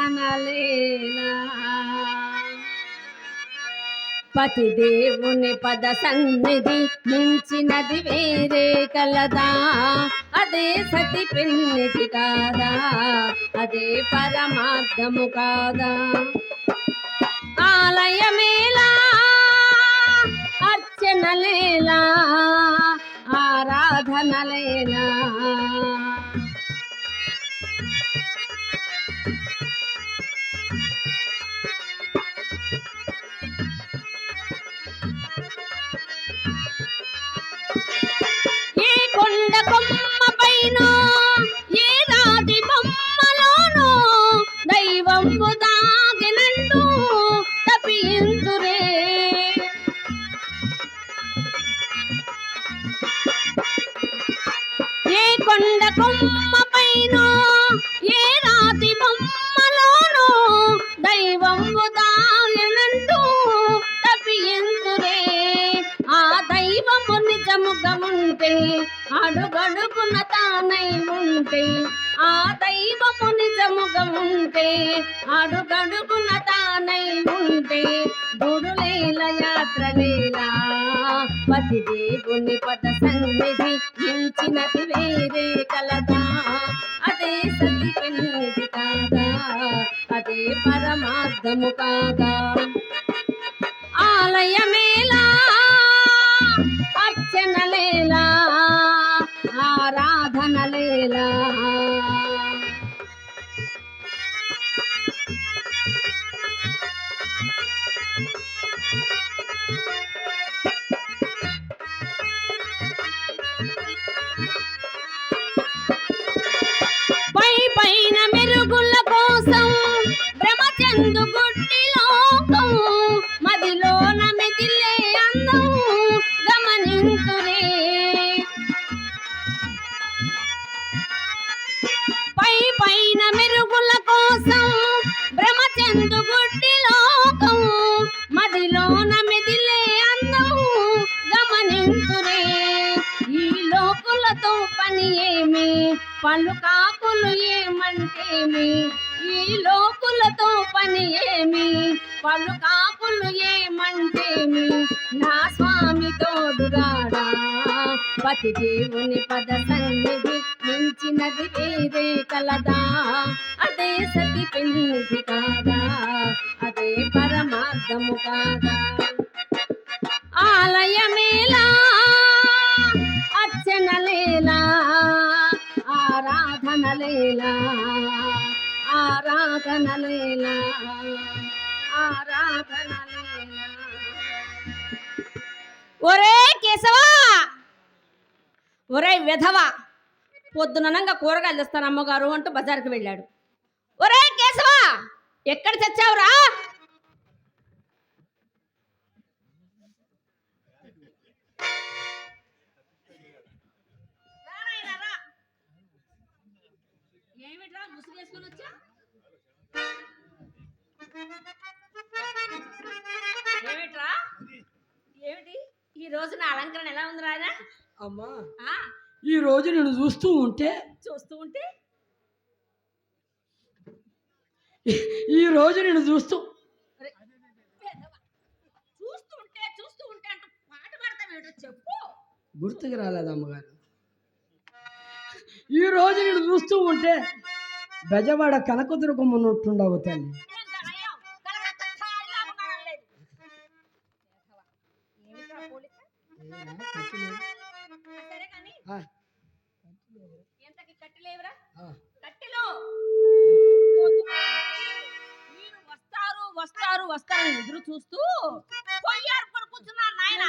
ఆరాధనలేలా పతి దేవుని పద సన్నిధి మించినది వేరే కలదా? అదే సతి పిన్నిది కాదా? అదే పరమార్థము కాదా? ఆలయమేలా? అర్చనలేలా? ఆరాధనలేలా అడుగడుగున తానై ఉంటే ఆ దైవము నిజముగా ఉంటే అడుగడుగున తానై ఉంటే గుడులేల యాత్రలేలా పతి దేవుని పద సన్నిధి మించినది వేరే కలదా. అదే సతి పెన్నిది కాదా అదే పరమార్థము కాదా. ఆలయం పలు కాకులు ఏమంటేమి? ఈ లోకులతో పని ఏమి? పలు కాకులు ఏమంటేమి? నా స్వామి తోడురాడా పతి దేవుని పద సన్నిధి మించినది వేరే కలదా? అదే సతి పెన్నిధి కాదా? అదే పరమార్థము కాదా? ఆలయమేలా ఆరాధనలేలా ఒరే కేశవా! ఒరే విధవా! పొద్దుననంగా కూరగాయలు తెస్తాను అమ్మగారు అంటూ బజార్కి వెళ్ళాడు. ఒరే కేశవా! ఎక్కడ తెచ్చావురా? ఏమిట్రా? ఏమిటి? ఈ రోజు నా అలంకరణ ఎలా ఉంది రాయన? అమ్మా. ఈ రోజు నేను చూస్తూ ఉంటే చూస్తూ ఉంటే? ఈ రోజు నేను చూస్తూ అరే, పెద్దవా. చూస్తూ ఉంటే చూస్తూ ఉంటే అంటూ పాట పాడతావేటో చెప్పు. గుర్తుకు రాలేదు అమ్మగారు. ఈ రోజు నేను చూస్తూ ఉంటే బెజవాడ కనకదుర్గమ్మన్నట్టుండవు తల్లి. వస్తారు వస్తారు వస్తారని ఎదురు చూస్తూ పొయ్యారు పడి కూర్చున్నా నాయన.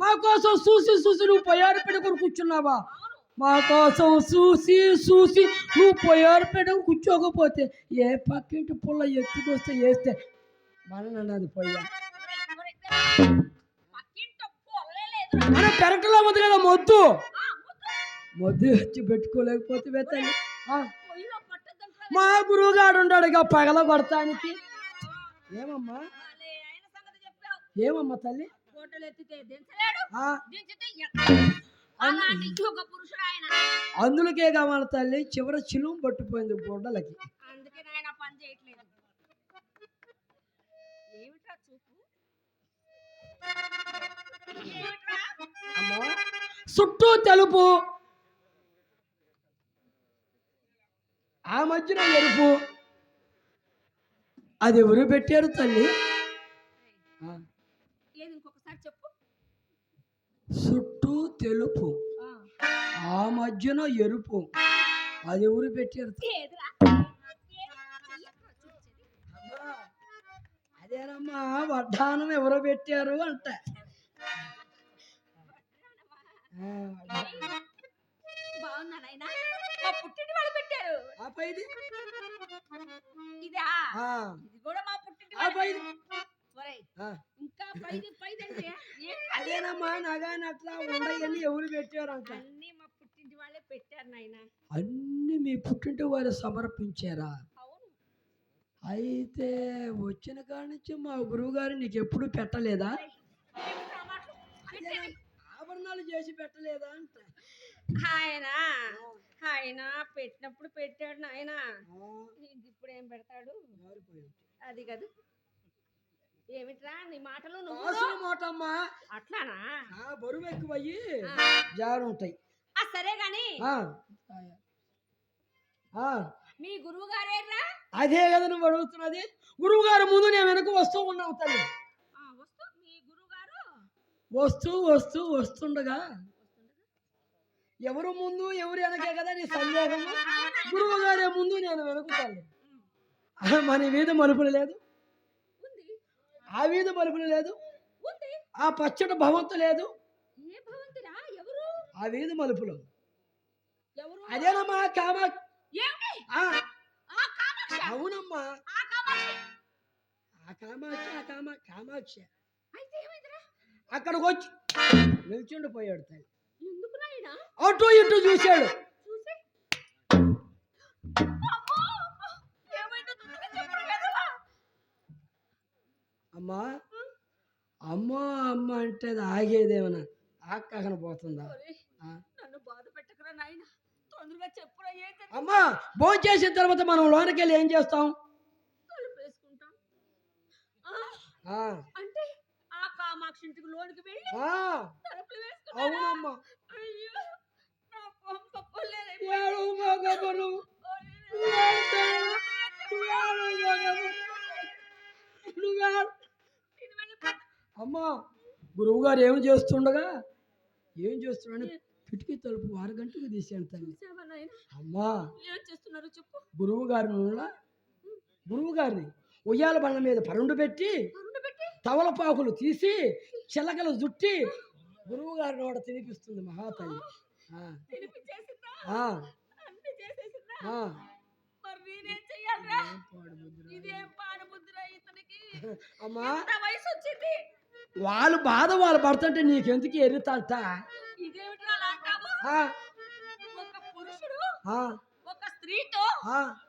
మా కోసం చూసి చూసి నువ్వు పొయ్యారు పెట్టుకొని కూర్చున్నావా? మా కోసం చూసి చూసి నువ్వు పొయ్యారు పెట్టుకొని కూర్చోకపోతే ఏ పక్కింటి పుల్ల ఎత్తుకొస్తే వేస్తే మనన్నది పొయ్య. మన పెరట్లో ఉంది కదా మొద్దు. మొద్దు వచ్చి పెట్టుకోలేకపోతే వెతండి మా గురువుగాడు ఉంటాడు ఇక పగల కొడతానికి ఏమమ్మా? ఏమమ్మా తల్లి? అందులకే కావాలి తల్లి చివరి చిలుం పట్టుపోయింది గొడ్డలకి చుట్టూ తెలుపు. ఆ మధ్యన ఎరుపు. అది ఎవరు పెట్టారు తల్లి? ఆ, ఏది ఇంకొకసారి చెప్పు. చుట్టూ తెలుపు. ఆ. మధ్యన ఎరుపు. అది ఎవరు పెట్టారు? అదేనమ్మా వడ్డానం ఎవరో పెట్టారు అంట. నాయనా మా పుట్టింటి వాళ్ళు పెట్టారు. ఇదా? ఇది కూడా మా పుట్టింటి ఆ వాళ్ళు పైది ఒరేయ్, ఆ, ఇంకా పైది పైది అంటే ఏంటి? అదేనమ్మా నగాని అట్లా ఉండయని ఎవరు పెట్టారు అంట? అన్నీ మా పుట్టింటి వాళ్ళే పెట్టారు నాయన. అన్ని మీ పుట్టింటి వారు సమర్పించారా? అయితే వచ్చిన కాడి నుంచి మా గురువు గారు నీకు ఎప్పుడు పెట్టలేదా. ఆభరణాలు చేసి పెట్టలేదా అంట. ఆయన ఆయన పెట్టినప్పుడు పెట్టాడు నాయన. ఆ, ఇప్పుడు ఏం పెడతాడు. అది కాదు. ఏమిట్రా నీ మాటలు నువ్వు? మూటమ్మా. అట్లానా? బరువు ఎక్కువయ్యి. జారు ఉంటాయి సరే గాని మీ గురువు గారేరా అదే కదా నువ్వు అడుగుతున్నది. గురువు గారు ముందు నేను వెనక వస్తూ ఉన్నావు తల్లి వస్తూ మీ గురువు గారు వస్తూ వస్తూ వస్తుండగా ఎవరు ముందు ఎవరు వెనకే కదా నీ సందేహము? గురువు గారే ముందు నేను వెనుకుతాను. మన వీధి మలుపులు లేదు. ఆ వీధి మలుపులు లేదు. ఆ పచ్చడి భవంతు లేదు. ఆ వీధి మలుపులు. ఎవరు? అదేనమ్మా కామ అవునమ్మా. ఆ కామాక్ష? ఆ కామ కామాక్షి. అక్కడికి వచ్చి నిల్చుండిపోయాడు తల్లి. అటు ఇటు చూశాడు. అమ్మో. అమ్మా అమ్మ అంటే అది ఆగేదేమన్నా ఆక్కన పోతుందా? అమ్మా భోజనం చేసిన తర్వాత మనం లోనకి వెళ్ళి ఏం చేస్తాం తలుపు వేసుకుంటాం ఆ, ఆ, అంటే ఆ కామాక్షి ఇంటికి లోనికి వెళ్ళి తలుపులు వేసుకున్నారా అయ్యో నా పంప. అమ్మా గురువు గారు ఏం చేస్తుండగా? ఏం చేస్తున్నాడు? కిటికీ తలుపు ఆరు గంటలకు తీసాను తల్లి అమ్మా. ఏం చేస్తున్నారు చెప్పు. గురువు గారిని ఉన్న గురువు గారిని ఉయ్యాల బండ మీద పరుండు పెట్టి తవలపాకులు తీసి చిలకలు జుట్టి గురువు గారి నోట తినిపిస్తుంది మహాతల్లి. అమ్మా. వాళ్ళు బాధ వాళ్ళు పడుతుంటే నీకెందుకు ఎరుతాంట ఇదేమిట్రా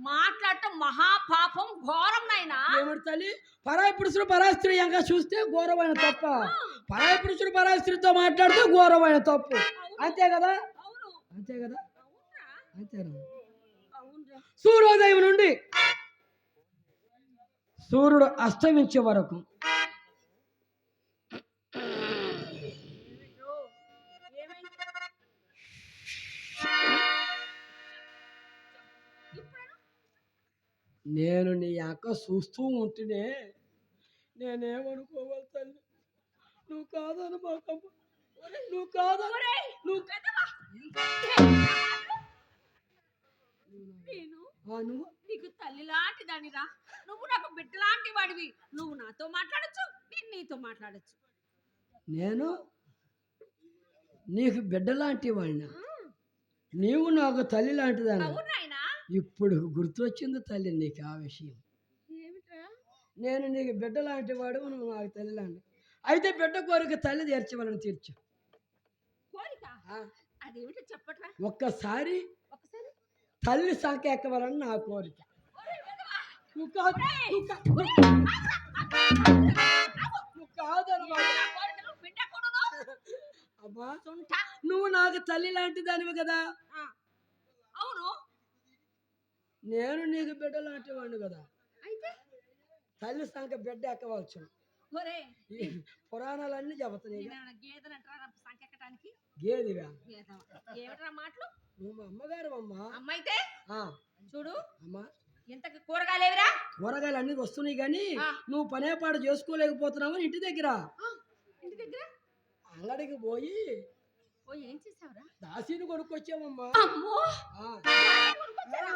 మాట్లాడటం మహాపాపం ఘోరం నాయనా. ఏమిటి తల్లి? పరాయి పురుషుడు పరాయి స్త్రీ ఇంకా చూస్తే ఘోరమైన తప్ప. పరాయి పురుషుడు పరాయి స్త్రీతో మాట్లాడితే ఘోరమైన తప్పు. అంతే కదా? అంతే కదా? అంతేనా? సూర్యోదయం నుండి సూర్యుడు అస్తమించే వరకు నేను నీ అక్క చూస్తూ ఉంటేనే నేనేమనుకోవాలి తల్లి? నువ్వు కాదను మాకమ్మ. నువ్వు కాదను ఒరేయ్, నువ్వు పెద్దవా? నేను నీకు తల్లి లాంటి దానిరా నువ్వు నాకు బిడ్డ లాంటి వాడివి నువ్వు నాతో మాట్లాడొచ్చు నేను నీతో మాట్లాడొచ్చు. నేను నీకు బిడ్డ లాంటి వాడినా నీవు నాకు తల్లి లాంటిదాన్ని ఇప్పుడు గుర్తొచ్చింది తల్లి నీకు ఆ విషయం. నేను నీకు బిడ్డ లాంటి వాడు నువ్వు నాకు తల్లి లాంటి అయితే బిడ్డ కోరిక తల్లి తీర్చవాలని తీర్చు. ఒక్కసారి తల్లి సంఖ ఎక్కవాలని నా కోరిక? పెద్దవా. నువ్వు నాకు తల్లి లాంటి దానివి కదా. నేను నీకు బిడ్డ లాంటి వాడిని కదా. అయితే? తల్లి సంఖ్య బిడ్డ ఎక్కవచ్చు పురాణాలన్నీ చెబుతున్నాయి గేదివా? మాటలు? నువ్వు అమ్మగారు అమ్మా. అమ్మ అయితే ఆ, చూడు. అమ్మా. ఇంతకి కూరగాయలేవిరా కూరగాయలు అన్ని వస్తున్నాయి కానీ. నువ్వు పనే పాటు చేసుకోలేకపోతున్నావు ఇంటి దగ్గర. ఇంటి దగ్గర? అంగడికి పోయి ఓ ఏం దాసిని కొనుక్కొచ్చామమ్మా. అమ్మో! కొనుక్కొచ్చారా?